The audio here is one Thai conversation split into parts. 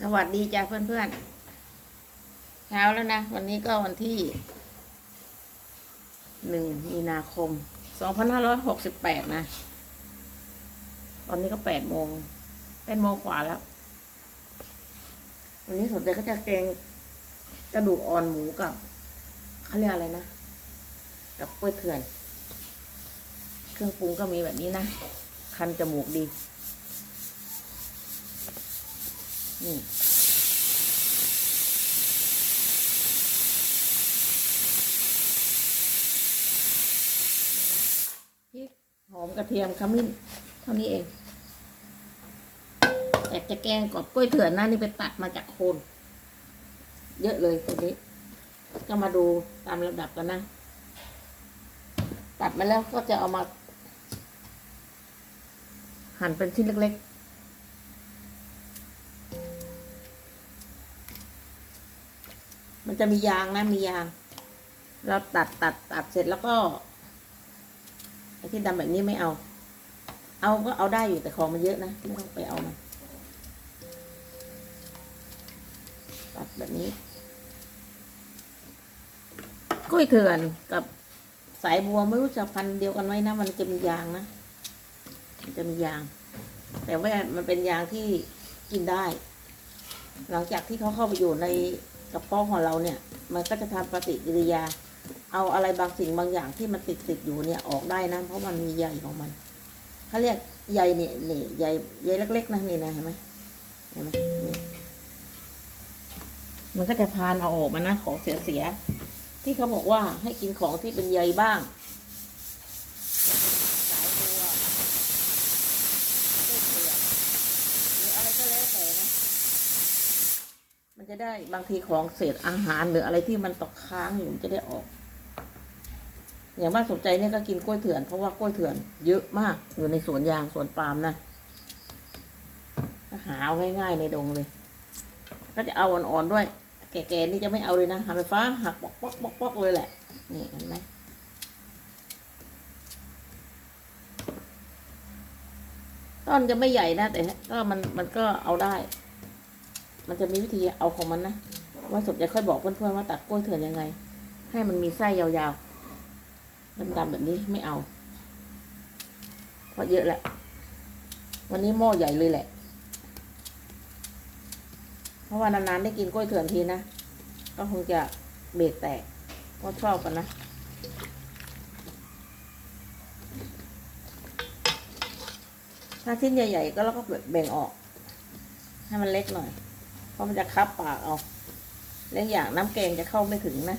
สวัสดีจ้าเพื่อนๆเช้าแล้วนะ วันนี้ก็วันที่หนึ่งมีนาคมสองพันห้าร้อยหกสิบแปดนะ ตอนนี้ก็แปดโมงแปดโมงกว่าแล้ว วันนี้สนใจก็จะแกงกระดูกอ่อนหมูกับเขาเรียกอะไรนะ กับกล้วยเถื่อน เครื่องปรุงก็มีแบบนี้นะ คันจมูกดี นี่พริกหอมกระเทียมขมิ้นเท่านี้เองแต่จะแกงกอบกล้วยเถื่อนนะนี่ไปตัดมาจากโคน เยอะเลยตัวนี้ ก็มาดูตามระดับกันนะ ตัดมาแล้วก็จะเอามา หั่นเป็นชิ้นเล็กๆ มันจะมียางนะมียาง เราตัดตัดตัดเสร็จแล้วก็ไอ้ที่ดำแบบนี้ไม่เอา เอาก็เอาได้อยู่แต่ของมันเยอะนะไม่ต้องไปเอามันตัดแบบนี้กล้ยเถื่อนกับสายบัวไม่รู้จะพันเดียวกันไหมนะ มันจะมียางนะมันจะมียาง แต่ว่ามันเป็นยางที่กินได้ หลังจากที่เขาเข้าไปอยู่ใน กระป้องของเราเนี่ย มันก็จะทำปฏิกิริยา เอาอะไรบางสิ่งบางอย่างที่มันติดติดอยู่เนี่ยออกได้นะเพราะมันมีใยของมันเขาเรียกใยเนี่ยนี่ใยใยเล็กๆนะนี่นะเห็นไหมเห็นไหมมันก็จะพานเอาออกมานะของเสียๆที่เขาบอกว่าให้กินของที่เป็นใยบ้าง สายบัวกล้วยเผือกหรืออะไรก็แล้วแต่นะ มัน จะได้บางทีของเศษอาหารหรืออะไรที่มันตกค้างอยู่มันจะได้ออก อย่างบ้านสนใจเนี่ยก็กินกล้วยเถื่อนเพราะว่ากล้วยเถื่อน เยอะมากอยู่ในสวนยางสวนปาล์มนะหาเอาง่ายๆในดงเลย ก็จะเอาอ่อนๆด้วย แก่ๆนี่จะไม่เอาเลยนะหันไฟฟ้าหักปอกปอกปอกปอกเลยแหละ นี่เห็นไหมต้นจะไม่ใหญ่นะแต่ก็มันมันก็เอาได้ มันจะมีวิธีเอาของมันนะว่าสนใจค่อยบอกเพื่อนๆว่าตัดกล้วยเถื่อนยังไง ให้มันมีไส้ยาวๆดำๆแบบนี้ไม่เอาเพราะเยอะแหละ วันนี้หม้อใหญ่เลยแหละ เพราะว่านานๆได้กินกล้วยเถื่อนทีนะก็คงจะเบรกแตกเพราะชอบกันนะถ้าชิ้นใหญ่ๆก็เราก็แบ่งออก ให้มันเล็กหน่อย เพราะมันจะคับปากเอาเล็กอย่างน้ำแกงจะเข้าไม่ถึงนะ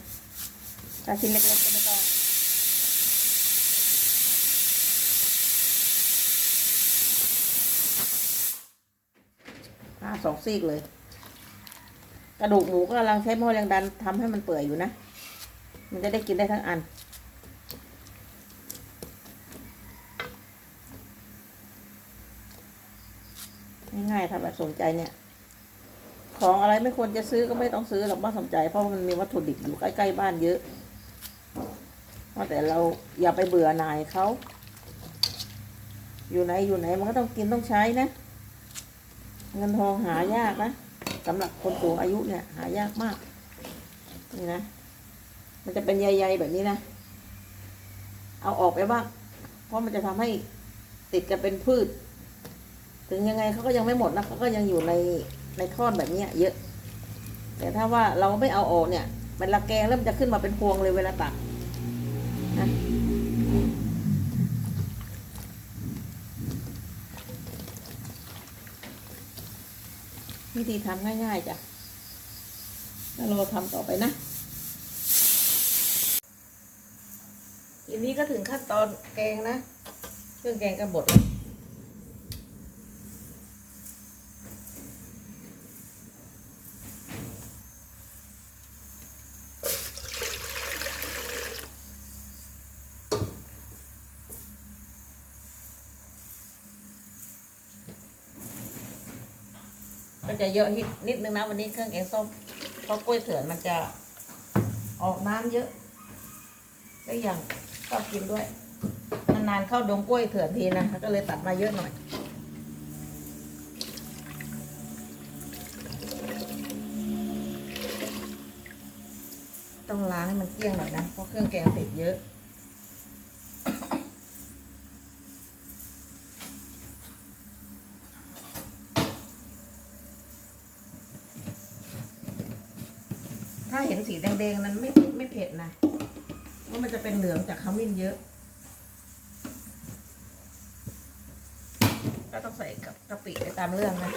ถ้าชิ้นเล็กๆก็ไม่ต้องผ่าสองซีกเลย กระดูกหมูก็กำลังใช้หม้อแรงดันทำให้มันเปื่อยอยู่นะ มันจะได้กินได้ทั้งอันง่ายๆถ้าแบบสนใจเนี่ย ของอะไรไม่ควรจะซื้อก็ไม่ต้องซื้อหรอกบ้านสนใจ เพราะมันมีวัตถุดิบอยู่ใกล้ๆบ้านเยอะเพราะแต่เราอย่าไปเบื่อหน่ายเขา อยู่ไหนอยู่ไหนมันก็ต้องกินต้องใช้นะ เงินทองหายากนะสำหรับคนสูงอายุเนี่ย หายากมาก นี่นะ มันจะเป็นใยๆแบบนี้นะ เอาออกไปบ้าง เพราะมันจะทำให้ติดกันเป็นพืช ถึงยังไงเขาก็ยังไม่หมดนะเขาก็ยังอยู่ใน ในท่อนแบบนี้เยอะ แต่ถ้าว่าเราไม่เอาออกเนี่ย มันละแกงแล้วมันจะขึ้นมาเป็นพวงเลยเวลาตักนะวิธีทำง่ายๆจ้ะแล้วเราทำต่อไปนะทีนี้ก็ถึงขั้นตอนแกงนะ เครื่องแกงก็บดแล้ว จะเยอะนิดนึงนะวันนี้เครื่องแกงส้มเพราะกล้วยเถื่อนมันจะออกน้ำเยอะได้อย่างชอบกินด้วยมันนานเข้าดงกล้วยเถื่อนทีนะก็เลยตัดมาเยอะหน่อยต้องล้างให้มันเกลี้ยงหน่อยนะ เพราะเครื่องแกงติดเยอะ แดงๆ นั้นไม่ไม่เผ็ดนะเพราะมันจะเป็นเหลืองจากขมิ้นเยอะ ก็ต้องใส่กับกะปิไปตามเรื่องนะ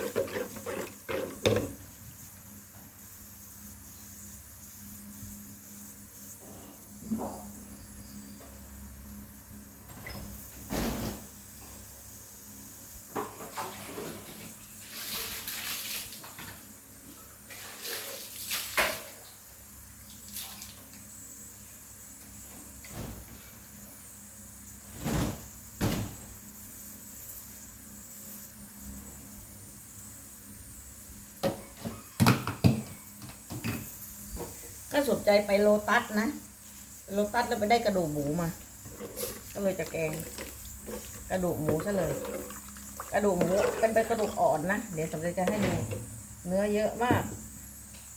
ก็สนใจไปโลตัสนะ โลตัสแล้วไปได้กระดูกหมูมา ก็เลยจะแกง กระดูกหมูซะเลย กระดูกหมูเป็นเป็นกระดูกอ่อนนะ เดี๋ยวสมใจจะให้ดู เนื้อเยอะมาก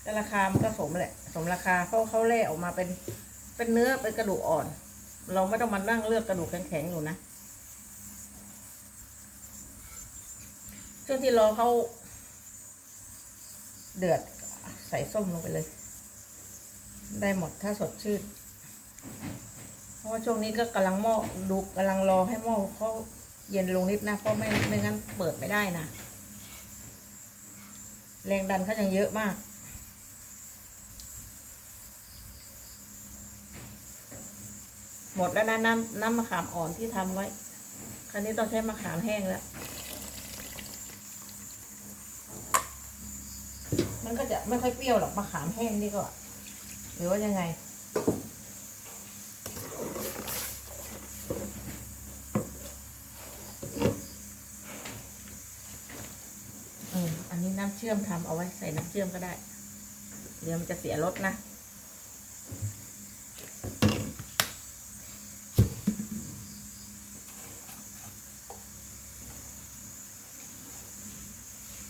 แต่ราคามันก็สมแหละ สมราคาเขาเขาเล่ออกมาเป็น เป็นเนื้อเป็นกระดูกอ่อน เราไม่ต้องมานั่งเลือกกระดูกแข็งๆอยู่นะช่วงที่รอเขาเดือดใส่ส้มลงไปเลย ได้หมดถ้าสดชื่น เพราะว่าช่วงนี้ก็กำลังหม้อดูกำลังรอให้หม้อเขาเย็นลงนิดนะเพราะไม่ไม่งั้นเปิดไม่ได้นะแรงดันเขายังเยอะมาก หมดแล้วนะน้ำน้ำมะขามอ่อนที่ทำไว้ คราวนี้ต้องใช้มะขามแห้งแล้ว มันก็จะไม่ค่อยเปรี้ยวหรอกมะขามแห้งนี่ก็ หรือว่ายังไง อืม อันนี้น้ำเชื่อมทำเอาไว้ใส่น้ำเชื่อมก็ได้ เดี๋ยวมันจะเสียรสนะ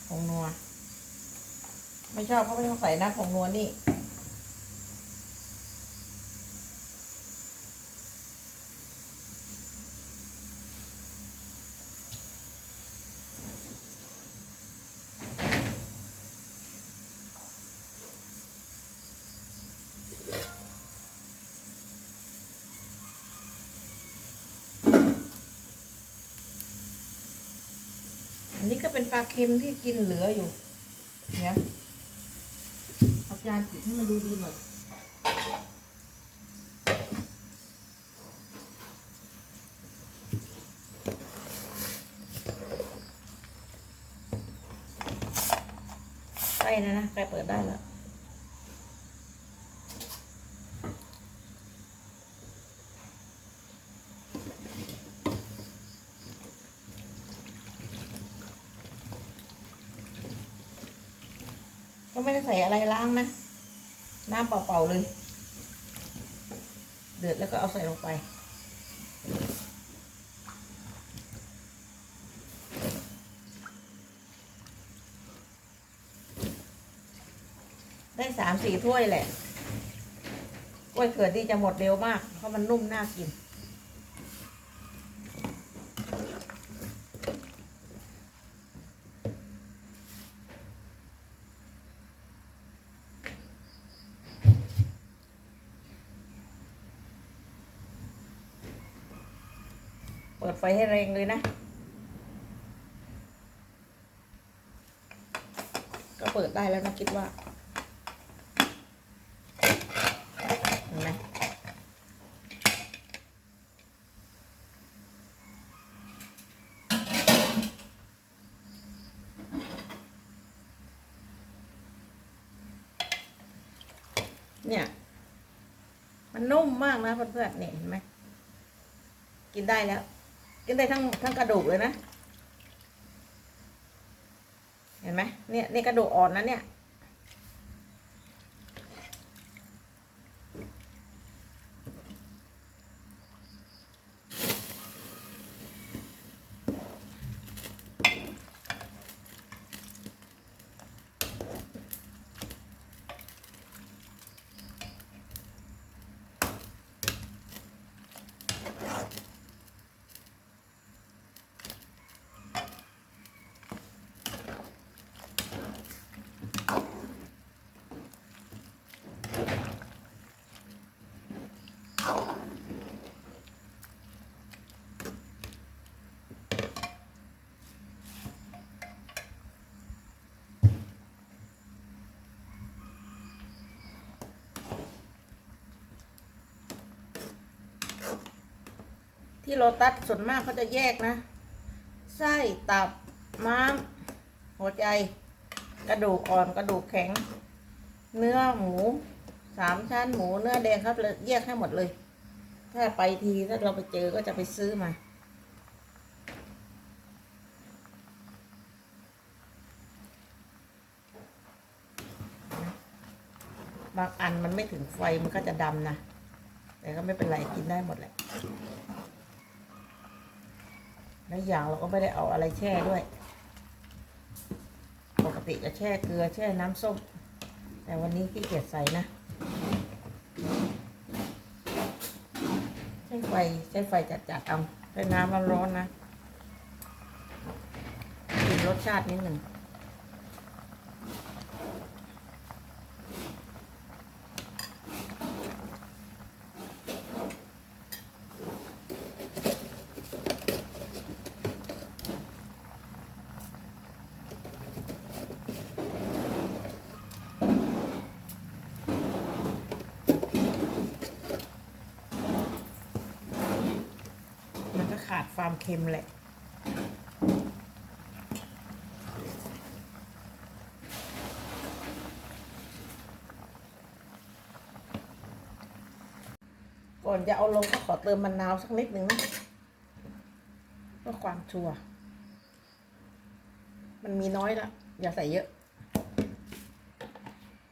ผงนัว ไม่ชอบก็ไม่ต้องใส่นะผงนัวนี่ อันนี้ก็เป็นปลาเค็มที่กินเหลืออยู่ เนี่ยเอาจานปิดให้มันดูดีหน่อยใกล้นะนะใกล้เปิดได้แล้ว ก็ไม่ได้ใส่ อะไรล้างนะ น้ำเปล่าๆเลย เดือดแล้วก็เอาใส่ลงไป ได้สามสี่ถ้วยแหละ กล้วยเขือที่จะหมดเร็วมาก เพราะมันนุ่มน่ากิน ปิดไฟให้แรงเลยนะ ก็เปิดได้แล้วนะคิดว่าเห็นไหมเนี่ย มันนุ่มมากนะเพื่อนๆเนี่ยเห็นไหม กินได้แล้ว กินได้ทั้งทั้งกระดูกเลยนะ เห็นไหมเนี่ยนี่กระดูกอ่อนนะเนี่ย ที่โลตัสส่วนมากเขาจะแยกนะ ไส้ตับม้าม หัวใจ กระดูกอ่อนกระดูกแข็ง เนื้อหมูสามชั้นหมูเนื้อแดงครับเลยแยกให้หมดเลย ถ้าไปทีถ้าเราไปเจอก็จะไปซื้อมาบางอันมันไม่ถึงไฟมันก็จะดำนะ แต่ก็ไม่เป็นไรกินได้หมดแหละ แล้วอย่างเราก็ไม่ได้เอาอะไรแช่ด้วย ปกติจะแช่เกลือแช่น้ำส้ม แต่วันนี้ขี้เกียจใส่นะใช้ไฟใช้ไฟจัดๆเอาใช้น้ำร้อนๆนะกินรสชาตินิดหนึ่ง ความเค็มแหละก่อนจะเอาลงก็ขอเติมมะนาวสักนิดหนึ่งนะเพื่อความชัวร์มันมีน้อยละอย่าใส่เยอะ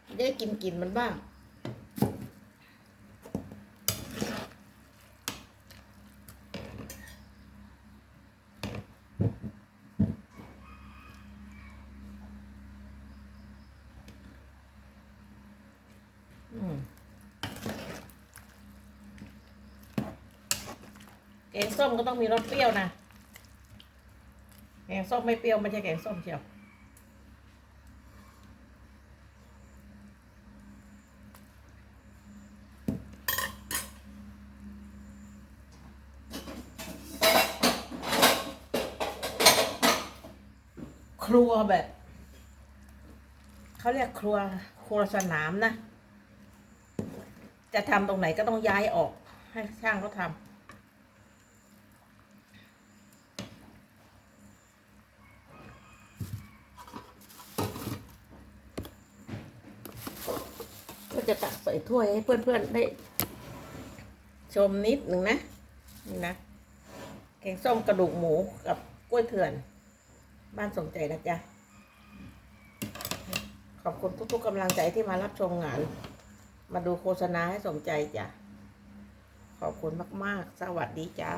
จะได้กินกลิ่นมันบ้าง งส้มก็ต้องมีรสเปรี้ยวนะ แกงส้มไม่เปรี้ยวไม่ใช่แกงส้มเชียว ครัวแบบ เขาเรียกครัวครัวสนามนะ จะทำตรงไหนก็ต้องย้ายออก ให้ช่างเขาทำก็ จะตักใส่ถ้วยให้เพื่อนๆได้ชมนิดหนึ่งนะ นี่นะแกงส้มกระดูกหมูกับกล้วยเถื่อน บ้านสมใจนะจ๊ะ ขอบคุณทุกๆกำลังใจที่มารับชมงาน มาดูโฆษณาให้สมใจจ้ะ ขอบคุณมากๆ สวัสดีจ้า